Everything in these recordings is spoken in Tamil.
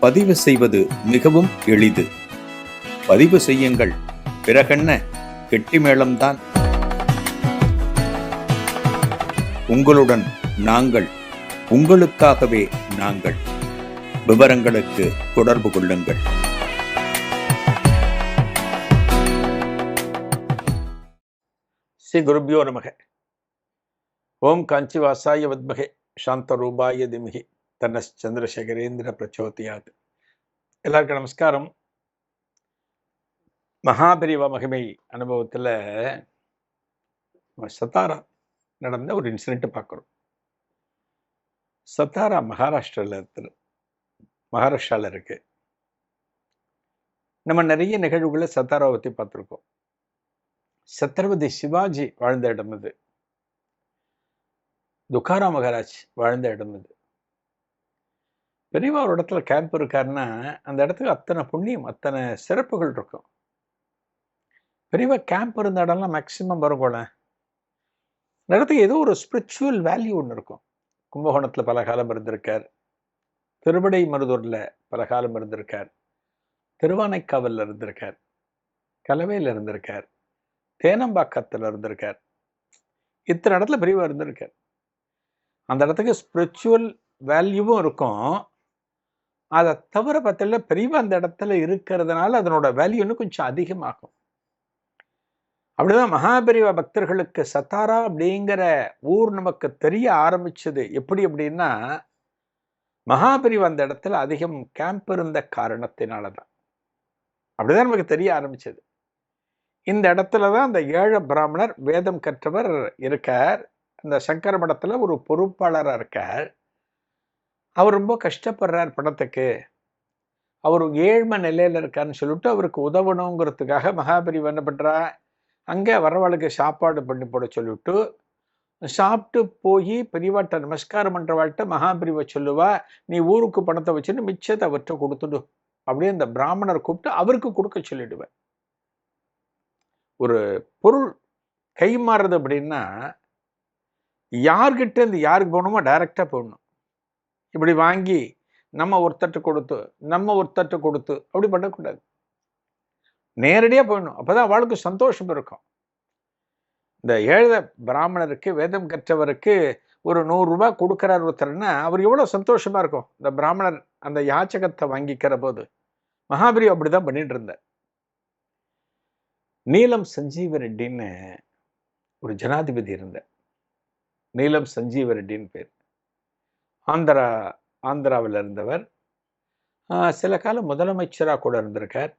பதிவு செய்வது மிகவும் எளிது. பதிவு செய்யுங்கள். பிறகென்ன? கெட்டிமேளம்தான் உங்களுடன் நாங்கள் உங்களுக்காகவே நாங்கள். விவரங்களுக்கு தொடர்பு கொள்ளுங்கள். ஸ்ரீ குருபியோ நமக. ஓம் காஞ்சிவாசாய வத்மகே. சாந்தரூபாய திமிகி. தன்ன சந்திரசேகரேந்திர பிரச்சோதியாத். எல்லாருக்கும் நமஸ்காரம். மகாபிரிவ மகிமை அனுபவத்தில் சத்தாரா நடந்த ஒரு இன்சிடென்ட் பார்க்குறோம் சத்தாரா மகாராஷ்டிராவில் இருக்கிற மகாராஷ்டிராவில் இருக்கு. நம்ம நிறைய நிகழ்வுகளை சத்தாராவை பற்றி பார்த்துருக்கோம். சத்ரபதி சிவாஜி வாழ்ந்த இடம் இது துக்காரா மகாராஜ் வாழ்ந்த இடம் இது பெரியவா ஒரு இடத்துல கேம்ப் இருக்காருன்னா அந்த இடத்துக்கு அத்தனை புண்ணியம் அத்தனை சிறப்புகள் இருக்கும். பெரியவா கேம்ப் இருந்த இடம்லாம் மேக்சிமம் வரும்போல அந்த இடத்துக்கு ஏதோ ஒரு ஸ்பிரிச்சுவல் வேல்யூ ஒன்று இருக்கும். கும்பகோணத்தில் பல காலம் இருந்திருக்கார். திருவடை மருதூரில் பல காலம் இருந்திருக்கார். திருவானைக்காவலில் இருந்திருக்கார். கலவையில் இருந்திருக்கார். தேனம்பாக்கத்தில் இருந்திருக்கார். இத்தனை இடத்துல பெரியவா இருந்திருக்கார். அந்த இடத்துக்கு ஸ்பிரிச்சுவல் வேல்யூவும் இருக்கும். அதை தவிர பார்த்தல பெரியவா அந்த இடத்துல இருக்கிறதுனால அதனோட வேல்யூ இன்னும் கொஞ்சம் அதிகமாகும். அப்படிதான் மகாபெரிவா பக்தர்களுக்கு சத்தாரா அப்படிங்கிற ஊர் நமக்கு தெரிய ஆரம்பிச்சது. எப்படி அப்படின்னா மகாபெரிவா அந்த இடத்துல அதிகம் கேம்ப் இருந்த காரணத்தினால தான் அப்படிதான் நமக்கு தெரிய ஆரம்பிச்சது. இந்த இடத்துல தான் அந்த ஏழை பிராமணர் வேதம் கற்றவர் இருக்கார். அந்த சங்கர மடத்தில் ஒரு பொறுப்பாளராக இருக்கார். அவர் ரொம்ப கஷ்டப்படுறார் பணத்துக்கு. அவர் ஏழ்மை நிலையில் இருக்காருன்னு சொல்லிட்டு அவருக்கு உதவணுங்கிறதுக்காக மகாபரிவு என்ன பண்ணுறா அங்கே வரவாளுக்கு சாப்பாடு பண்ணி போட சொல்லிவிட்டு சாப்பிட்டு போய் பெரியவாட்ட நமஸ்காரம் பண்ணுறவாள்கிட்ட மகாபிரிவை சொல்லுவா நீ ஊருக்கு பணத்தை வச்சுன்னு மிச்சத்தை அவர்கிட்ட கொடுத்துடு. அப்படியே அந்த பிராமணர் கூப்பிட்டு அவருக்கு கொடுக்க சொல்லிடுவேன் ஒரு பொருள் கை மாறுறது அப்படின்னா யார்கிட்ட இருந்து யாருக்கு போகணுமோ டைரெக்டாக போடணும் இப்படி வாங்கி நம்ம ஒருத்தட்டு கொடுத்து நம்ம ஒருத்தட்டு கொடுத்து அப்படி பண்ணக்கூடாது. நேரடியாக போயிடணும். அப்போதான் அவளுக்கு சந்தோஷம் இருக்கும். இந்த ஏழ பிராமணருக்கு வேதம் கற்றவருக்கு ஒரு நூறுரூபா கொடுக்குறார் ஒருத்தர்னா அவர் எவ்வளோ சந்தோஷமா இருக்கும். இந்த பிராமணர் அந்த யாச்சகத்தை வாங்கிக்கிற போது. மகாபரி அப்படிதான் பண்ணிட்டு இருந்தார். நீலம் சஞ்சீவ ரெட்டின்னு ஒரு ஜனாதிபதி இருந்தார். நீலம் சஞ்சீவ ரெட்டின்னு பேர். ஆந்திரா ஆந்திராவில் இருந்தவர். சில காலம் முதலமைச்சராக கூட இருந்திருக்கார்.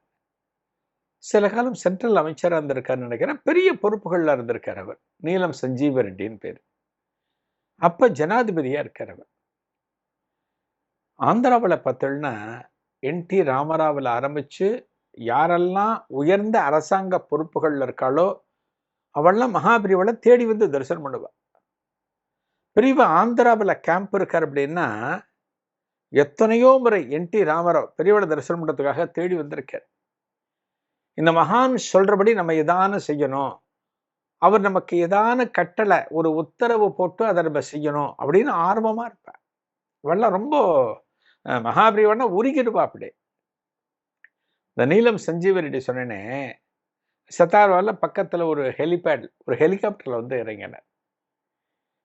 சில காலம் சென்ட்ரல் அமைச்சராக இருந்திருக்காருன்னு நினைக்கிறேன். பெரிய பொறுப்புகளில் இருந்திருக்கார் அவர். நீலம் சஞ்சீவ ரெட்டின்னு பேர். அப்போ ஜனாதிபதியாக இருக்கார் அவர். ஆந்திராவில் பார்த்தோம்னா என் டி ராமராவில் ஆரம்பித்து யாரெல்லாம் உயர்ந்த அரசாங்க பொறுப்புகளில் இருக்காளோ அவள்லாம் மகாபிரிவளை தேடி வந்து தரிசனம் பண்ணுவா. பிரிவு ஆந்திராவில் கேம்ப் இருக்கார் அப்படின்னா எத்தனையோ முறை என் டி ராமராவ் பெரியவள தரிசனம் பண்ணுறதுக்காக தேடி வந்திருக்கார். இந்த மகான் சொல்றபடி நம்ம எதான செய்யணும். அவர் நமக்கு எதான கட்டளை ஒரு உத்தரவு போட்டு அதை நம்ம செய்யணும் அப்படின்னு ஆர்வமா இருப்பேன் இவெல்லாம் ரொம்ப அஹ், உருகிடுவா அப்படி இந்த நீலம் சஞ்சீவரெட்டி சொன்னேனே சத்தார்வால பக்கத்துல ஒரு ஹெலிபேட் ஒரு ஹெலிகாப்டர்ல வந்து இறங்கினார்.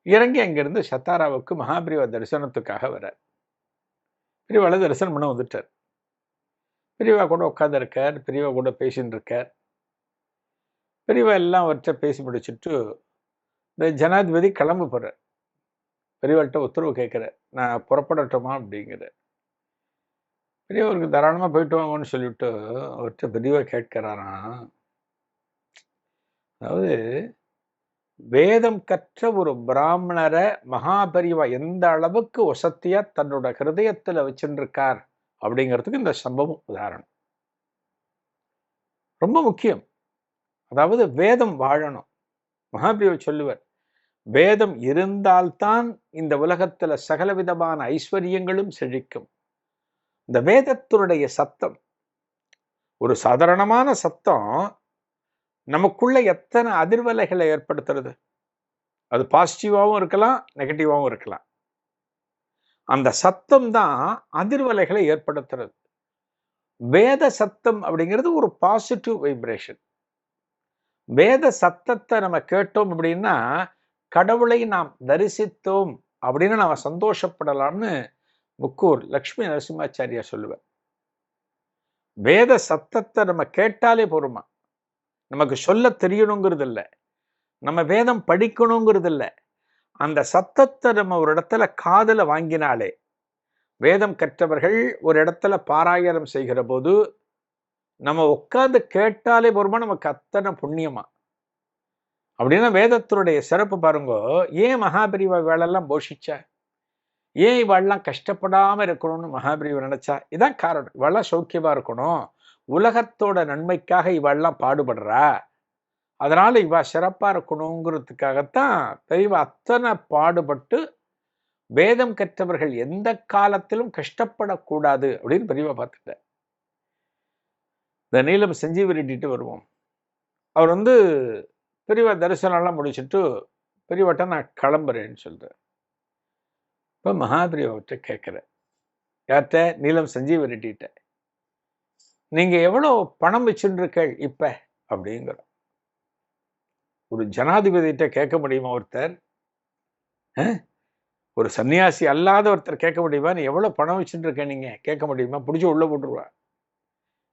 இறங்கி அங்கிருந்து சத்தாராவுக்கு மகாபிரிவா தரிசனத்துக்காக வரார் பிரிவால தரிசனம் பண்ண வந்துட்டார். பெரியவா கூட உட்காந்துருக்கார் பெரியவா கூட பேசின்னு இருக்கார் பெரியவா எல்லாம் அவர்கிட்ட பேசி முடிச்சுட்டு இந்த ஜனாதிபதி கிளம்ப போகிறார் பெரியவாள்கிட்ட உத்தரவு கேட்குறார். நான் புறப்படட்டுமா? அப்படிங்கிற பெரியவருக்கு தாராளமாக போயிட்டு வாங்கன்னு சொல்லிவிட்டு அவர்கிட்ட பெரியவா கேட்கிறாராம். அதாவது வேதம் கற்ற ஒரு பிராமணரை மகாபரிவா எந்த அளவுக்கு வசத்தியா தன்னோட ஹிருதயத்துல வச்சுருக்கார் அப்படிங்கிறதுக்கு இந்த சம்பவம் உதாரணம். ரொம்ப முக்கியம். அதாவது வேதம் வாழணும். மகாபிரிவு சொல்லுவர் வேதம் இருந்தால்தான் இந்த உலகத்துல சகலவிதமான ஐஸ்வர்யங்களும் செழிக்கும். இந்த வேதத்தினுடைய சத்தம் ஒரு சாதாரணமான சத்தம் நமக்குள்ள எத்தனை அதிர்வலைகளை ஏற்படுத்துறது? அது பாசிட்டிவாகவும் இருக்கலாம் நெகட்டிவாகவும் இருக்கலாம். அந்த சத்தம் தான் அதிர்வலைகளை ஏற்படுத்துறது. வேத சத்தம் அப்படிங்கிறது ஒரு பாசிட்டிவ் வைப்ரேஷன் வேத சத்தத்தை நம்ம கேட்டோம் அப்படின்னா கடவுளை நாம் தரிசித்தோம் அப்படின்னு நாம் சந்தோஷப்படலாம்னு முக்கூர் லக்ஷ்மி நரசிம்மாச்சாரியா சொல்லுவார். வேத சத்தத்தை நம்ம கேட்டாலே போருமா நமக்கு சொல்ல தெரியணுங்கிறது இல்லை நம்ம வேதம் படிக்கணுங்கிறது இல்லை அந்த சத்தத்தை நம்ம ஒரு இடத்துல காதல வாங்கினாலே வேதம் கற்றவர்கள் ஒரு இடத்துல பாராயணம் செய்கிற போது நம்ம உட்கார்ந்து கேட்டாலே போருமா நமக்கு அத்தனை புண்ணியமா? அப்படின்னா வேதத்தினுடைய சிறப்பு பாருங்க ஏன் மகாபிரிவா வேலைலாம் போஷிச்சா? ஏன் இவாள்லாம் கஷ்டப்படாம இருக்கணும்னு மகாபிரிவா நினைச்சா? இதான் காரணம். இவாள்லாம் சௌக்கியமாக இருக்கணும். உலகத்தோட நன்மைக்காக இவெல்லாம் பாடுபடுறா? அதனால இவா சிறப்பா இருக்கணுங்கிறதுக்காகத்தான் பெரியவா அத்தனை பாடுபட்டு வேதம் கற்றவர்கள் எந்த காலத்திலும் கஷ்டப்படக்கூடாது அப்படின்னு பெரியவா பார்த்துட்டார் இந்த நீலம் சஞ்சீவி ரெட்டிட்டு வருவோம். அவர் வந்து பெரியவா தரிசனம்லாம் முடிச்சுட்டு பெரியவாட்ட நான் கிளம்புறேன்னு சொல்கிறேன் இப்போ மகாபிரியவர்கிட்ட கேட்குறேன் யார்கிட்ட? நீலம் சஞ்சீவி ரெட்டிகிட்ட நீங்க எவ்வளோ பணம் வச்சுருக்கீள் இப்ப? அப்படிங்கிறோம் ஒரு ஜனாதிபதியிட்ட கேட்க முடியுமா ஒருத்தர்? ஒரு சன்னியாசி அல்லாத ஒருத்தர் கேட்க முடியுமா? நீ எவ்வளவு பணம் வச்சுருக்க நீங்கள் நீங்க? கேட்க முடியுமா? பிடிச்சி உள்ள போட்டுருவா.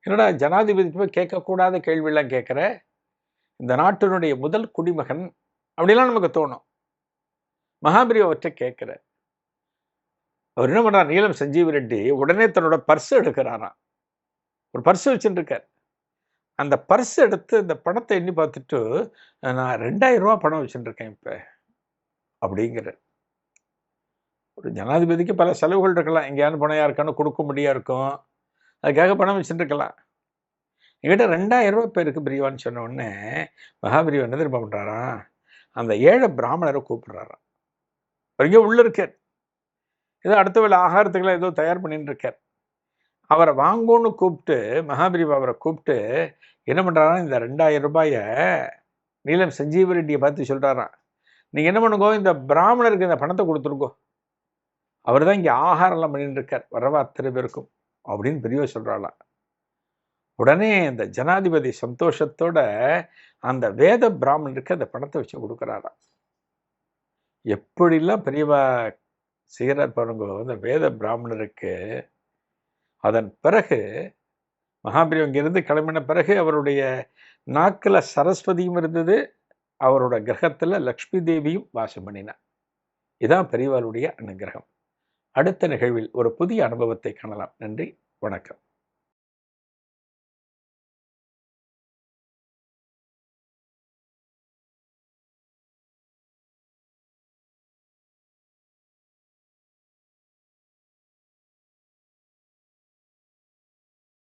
என்னடா ஜனாதிபதி போய் கேட்கக்கூடாத கேள்வியெல்லாம் கேட்குற? இந்த நாட்டினுடைய முதல் குடிமகன். அப்படிலாம் நமக்கு தோணும். மகாபிரி அவற்றை கேட்குற. அவர் என்ன பண்றார்? நீலம் சஞ்சீவ் ரெட்டி உடனே தன்னோட பர்ஸ் எடுக்கிறாராம். ஒரு பர்ஸ் வச்சுட்டு அந்த பர்ஸ் எடுத்து இந்த பணத்தை எண்ணி பார்த்துட்டு நான் ரெண்டாயிரம் ரூபா பணம் வச்சுருக்கேன் இப்போ அப்படிங்கிற ஒரு ஜனாதிபதிக்கு பல செலவுகள் இருக்கலாம். எங்கேயாவது பணம் யாருக்கானு கொடுக்க முடியா இருக்கும். அதுக்காக பணம் வச்சுருக்கலாம் என்கிட்ட ரெண்டாயிரம் ரூபாய் பேருக்கு பிரிவான்னு சொன்ன உடனே மகாபிரிவன் என்ன திரும்ப பண்ணுறாராம் அந்த ஏழை பிராமணரை கூப்பிடுறாராம். அவர் உள்ளே இருக்கார். ஏதோ அடுத்த வேலை ஆகாரத்துக்கெல்லாம் ஏதோ தயார் பண்ணிட்டு இருக்கார் அவரை வாங்கோன்னு கூப்பிட்டு மகாபிரிவா அவரை கூப்பிட்டு என்ன பண்றாராம் இந்த ரெண்டாயிரம் ரூபாய நீலம் சஞ்சீவ ரெட்டியை பார்த்து சொல்கிறாராம் நீங்கள் என்ன பண்ணுங்க இந்த பிராமணருக்கு இந்த பணத்தை கொடுத்துருக்கோ அவர் தான் இங்கே ஆகாரம்லாம் பண்ணிட்டு இருக்கார். வரவா அத்தனை பேருக்கும் அப்படின்னு பெரியவ சொல்கிறாளாம் உடனே அந்த ஜனாதிபதி சந்தோஷத்தோட அந்த வேத பிராமணருக்கு அந்த பணத்தை வச்சு கொடுக்குறாராம். எப்படிலாம் பெரியவா செய்கிறார் பாருங்க அந்த வேத பிராமணருக்கு அதன் பிறகு மகாபிரிவம் அங்கிருந்து கிளம்பின பிறகு அவருடைய நாக்கில் சரஸ்வதியும் இருந்தது. அவரோட கிரகத்தில் லக்ஷ்மி தேவியும் வாசம் பண்ணினார். இதான் பெரியவாளுடைய அனுகிரகம். அடுத்த நிகழ்வில் ஒரு புதிய அனுபவத்தை காணலாம். நன்றி. வணக்கம்.